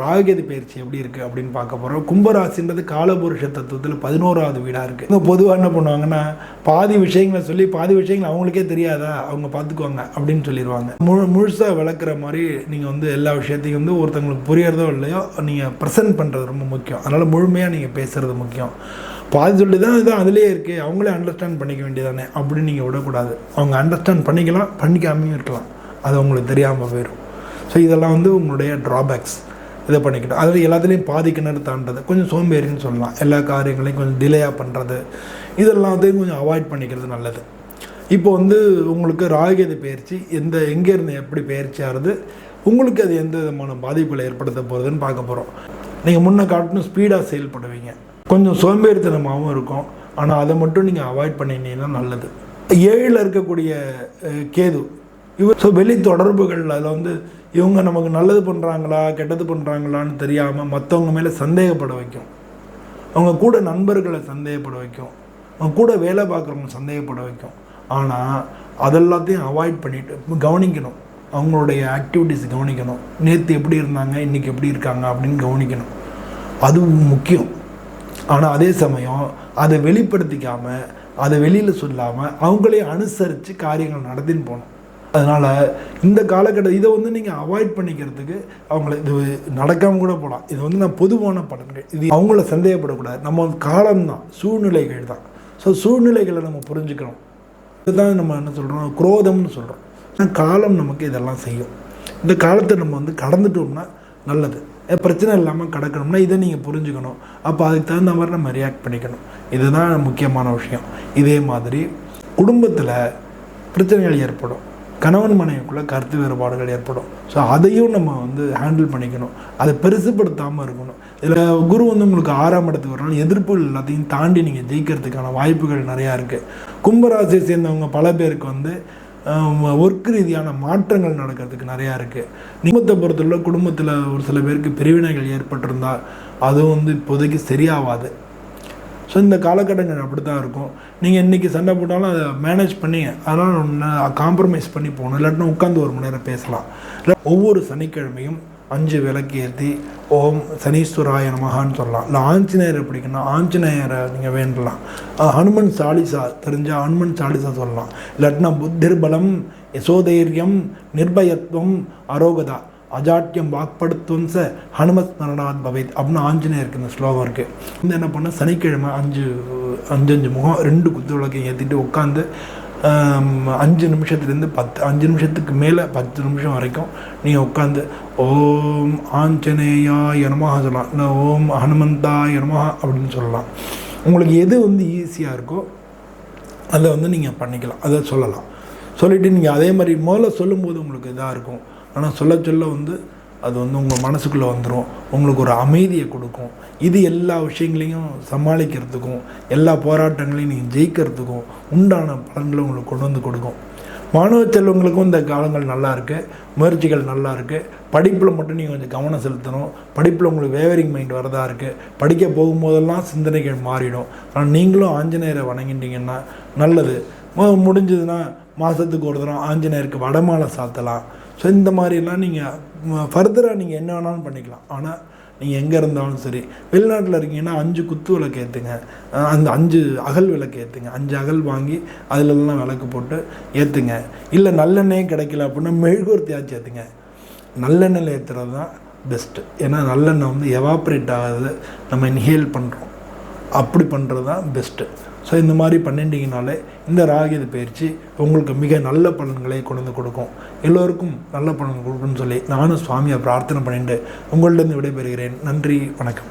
ராகுகேது பயிற்சி எப்படி இருக்குது அப்படின்னு பார்க்க போகிறோம் கும்பராசின்றது காலபுருஷ தத்துவத்தில் பதினோராவது வீடாக இருக்குது இவங்க பொதுவாக என்ன பண்ணுவாங்கன்னா பாதி விஷயங்களை சொல்லி பாதி விஷயங்கள் அவங்களுக்கே தெரியாதா? அவங்க பார்த்துக்குவாங்க அப்படின்னு சொல்லிடுவாங்க முழு முழுசாக விளக்குற மாதிரி நீங்கள் வந்து எல்லா விஷயத்தையும் வந்து ஒருத்தவங்களுக்கு புரியறதோ இல்லையோ நீங்கள் ப்ரெசென்ட் பண்ணுறது ரொம்ப முக்கியம். அதனால் முழுமையாக நீங்கள் பேசுகிறது முக்கியம். பாதி சொல்லி தான் இதுதான் அதுலேயே இருக்குது அவங்களே அண்டர்ஸ்டாண்ட் பண்ணிக்க வேண்டியதானே அப்படின்னு நீங்கள் விடக்கூடாது. அவங்க அண்டர்ஸ்டாண்ட் பண்ணிக்கலாம் பண்ணிக்காமையும் இருக்கலாம். அது அவங்களுக்கு தெரியாமல் போயிடும் ஸோ இதெல்லாம் வந்து உங்களுடைய ட்ராபேக்ஸ் இதை பண்ணிக்கிட்டோம். அதில் எல்லாத்துலேயும் பாதி கிணறு தாண்டது. கொஞ்சம் சோம்பேறின்னு சொல்லலாம். எல்லா காரியங்களையும் கொஞ்சம் டிலேயாக பண்ணுறது இதெல்லாத்தையும் கொஞ்சம் அவாய்ட் பண்ணிக்கிறது நல்லது. இப்போ வந்து உங்களுக்கு ராகேது பயிற்சி எந்த எங்கேருந்து எப்படி பயிற்சி ஆகுது உங்களுக்கு அது எந்த விதமான பாதிப்புகளை ஏற்படுத்த போகுதுன்னு பார்க்க போகிறோம் நீங்கள் முன்ன காட்டணும் ஸ்பீடாக செயல்படுவீங்க. கொஞ்சம் சோம்பேறித்தனமாகவும் இருக்கும். ஆனால் அதை மட்டும் நீங்கள் அவாய்ட் பண்ணினீங்கன்னா நல்லது. ஏழில் இருக்கக்கூடிய கேது இவர் ஸோ வெளி தொடர்புகள் அதில் வந்து இவங்க நமக்கு நல்லது பண்ணுறாங்களா கெட்டது பண்ணுறாங்களான்னு தெரியாமல் மற்றவங்க மேலே சந்தேகப்பட வைக்கும். அவங்க கூட நண்பர்களை சந்தேகப்பட வைக்கும். அவங்க கூட வேலை பார்க்குறவங்க சந்தேகப்பட வைக்கும். ஆனால் அதெல்லாத்தையும் அவாய்ட் பண்ணிட்டு கவனிக்கணும். அவங்களுடைய ஆக்டிவிட்டிஸ் கவனிக்கணும். நேற்று எப்படி இருந்தாங்க இன்றைக்கி எப்படி இருக்காங்க அப்படின்னு கவனிக்கணும். அது முக்கியம். ஆனால் அதே சமயம் அதை வெளிப்படுத்திக்காமல் அதை வெளியில் சொல்லாமல் அவங்களே அனுசரித்து காரியங்கள் நடத்தின்னு போகணும். அதனால் இந்த காலகட்டம் இதை வந்து நீங்கள் அவாய்ட் பண்ணிக்கிறதுக்கு அவங்கள இது நடக்காமல் கூட போகலாம் இது வந்து நான் பொதுவான படங்கள். இது அவங்கள சந்தேகப்படக்கூடாது. நம்ம காலம்தான். சூழ்நிலைகள் தான். ஸோ சூழ்நிலைகளை நம்ம புரிஞ்சுக்கணும். இதுதான் நம்ம என்ன சொல்கிறோம் குரோதம்னு சொல்கிறோம் ஆனால் காலம் நமக்கு இதெல்லாம் செய்யும். இந்த காலத்தை நம்ம வந்து கடந்துட்டோம்னா நல்லது. பிரச்சனை இல்லாமல் கடக்கணும்னா இதை நீங்கள் புரிஞ்சுக்கணும். அப்போ அதுக்கு தகுந்த மாதிரி நம்ம ரியாக்ட் பண்ணிக்கணும். இதுதான் முக்கியமான விஷயம். இதே மாதிரி குடும்பத்தில் பிரச்சனைகள் ஏற்படும். கணவன் மனைவிக்குள்ளே கருத்து வேறுபாடுகள் ஏற்படும். ஸோ அதையும் நம்ம வந்து ஹேண்டில் பண்ணிக்கணும். அதை பெருசுப்படுத்தாமல் இருக்கணும். இதில் குரு வந்து உங்களுக்கு ஆறாம் இடத்துக்கு வரனால எதிர்ப்புகள் எல்லாத்தையும் தாண்டி நீங்கள் ஜெயிக்கிறதுக்கான வாய்ப்புகள் நிறையா இருக்குது கும்பராசியை சேர்ந்தவங்க பல பேருக்கு வந்து ஒர்க் ரீதியான மாற்றங்கள் நடக்கிறதுக்கு நிறையா இருக்குது குடும்பத்தை பொறுத்தவரை குடும்பத்தில் ஒரு சில பேருக்கு பிரிவினைகள் ஏற்பட்டிருந்தால் அதுவும் வந்து இப்போதைக்கு சரியாகாது ஸோ இந்த காலகட்டங்கள் அப்படி தான் இருக்கும். நீங்கள் இன்றைக்கி சண்டை போட்டாலும் அதை மேனேஜ் பண்ணி அதனால் காம்ப்ரமைஸ் பண்ணி போகணும். இல்லாட்டினா உட்காந்து ஒரு மணி நேரம் பேசலாம். இல்லை ஒவ்வொரு சனிக்கிழமையும் அஞ்சு விளக்கு ஏற்றி ஓம் சனீஸ்வராய நமகான்னு சொல்லலாம். இல்லை ஆஞ்சநேயரை பிடிக்குன்னா ஆஞ்சநேயரை நீங்கள் வேண்டலாம். ஹனுமன் சாலிசா தெரிஞ்சால் ஹனுமன் சாலிசா சொல்லலாம். இல்லாட்டினா புத்திர் பலம் யசோதைரியம் நிர்பயத்துவம் அரோகதா. அஜாட்டியம் வாக்படுத்தும் ச ஹனுமஸ்மரணாத் பவேத் அப்படின்னு ஆஞ்சநேயருக்கு இந்த ஸ்லோகம் இருக்குது வந்து என்ன பண்ண சனிக்கிழமை அஞ்சு அஞ்சு அஞ்சு முகம் ரெண்டு குத்து விளக்கையும் ஏற்றிட்டு உட்காந்து அஞ்சு நிமிஷத்துலேருந்து பத்து அஞ்சு நிமிஷத்துக்கு மேலே பத்து நிமிஷம் வரைக்கும் நீங்கள் உட்காந்து ஓம் ஆஞ்சநேயா எனமாக சொல்லலாம். இல்லை ஓம் ஹனுமந்தா எனமாக அப்படின்னு சொல்லலாம். உங்களுக்கு எது வந்து ஈஸியாக இருக்கோ அதை வந்து நீங்கள் பண்ணிக்கலாம். அதை சொல்லலாம். சொல்லிவிட்டு நீங்கள் அதே மாதிரி முதல்ல சொல்லும்போது உங்களுக்கு இதாக இருக்கும். ஆனால் சொல்ல சொல்ல வந்து அது வந்து உங்கள் மனசுக்குள்ளே வந்துடும் உங்களுக்கு ஒரு அமைதியை கொடுக்கும். இது எல்லா விஷயங்களையும் சமாளிக்கிறதுக்கும் எல்லா போராட்டங்களையும் நீங்கள் ஜெயிக்கிறதுக்கும் உண்டான பலன்களை உங்களுக்கு கொண்டு வந்து கொடுக்கும். மாணவ செல்வங்களுக்கும் இந்த காலங்கள் நல்லா இருக்குது முயற்சிகள் நல்லா இருக்குது படிப்பில் மட்டும் நீங்கள் கொஞ்சம் கவனம் செலுத்தணும். படிப்பில் உங்களுக்கு வேவரிங் மைண்ட் வரதா இருக்குது படிக்க போகும்போதெல்லாம் சிந்தனைகள் மாறிடும். ஆனால் நீங்களும் ஆஞ்சநேயரை வணங்கிட்டீங்கன்னா நல்லது. மு- முடிஞ்சதுன்னா மாதத்துக்கு ஒரு தரம் ஆஞ்சநேயருக்கு வடமாலை சாத்தலாம். ஸோ இந்த மாதிரிலாம் நீங்கள் ஃபர்தராக நீங்கள் என்ன வேணாலும் பண்ணிக்கலாம். ஆனால் நீங்கள் எங்கே இருந்தாலும் சரி வெளிநாட்டில் இருக்கீங்கன்னா அஞ்சு குத்து விளக்கு ஏற்றுங்க அந்த அஞ்சு அகல் விளக்கு ஏற்றுங்க அஞ்சு அகல் வாங்கி அதிலெல்லாம் விளக்கு போட்டு ஏற்றுங்க இல்லை நல்லெண்ணெயே கிடைக்கல அப்படின்னா மெழுகுவர்த்தியாச்சும் ஏற்றுங்க நல்லெண்ணெயில் ஏற்றுறது தான் பெஸ்ட்டு ஏன்னா நல்லெண்ணெய் வந்து எவாப்ரேட் ஆகாது. நம்ம இன்ஹேல் பண்ணுறோம் அப்படி பண்ணுறது தான் பெஸ்ட்டு ஸோ இந்த மாதிரி பண்ணிட்டீங்கனாலே இந்த ராகித பயிற்சி உங்களுக்கு மிக நல்ல பலன்களை கொண்டு வந்து கொடுக்கும். எல்லோருக்கும் நல்ல பலன் கொடுக்கும்னு சொல்லி நானும் சுவாமியை பிரார்த்தனை பண்ணிட்டு உங்கள்கிட்ட விடைபெறுகிறேன். நன்றி வணக்கம்.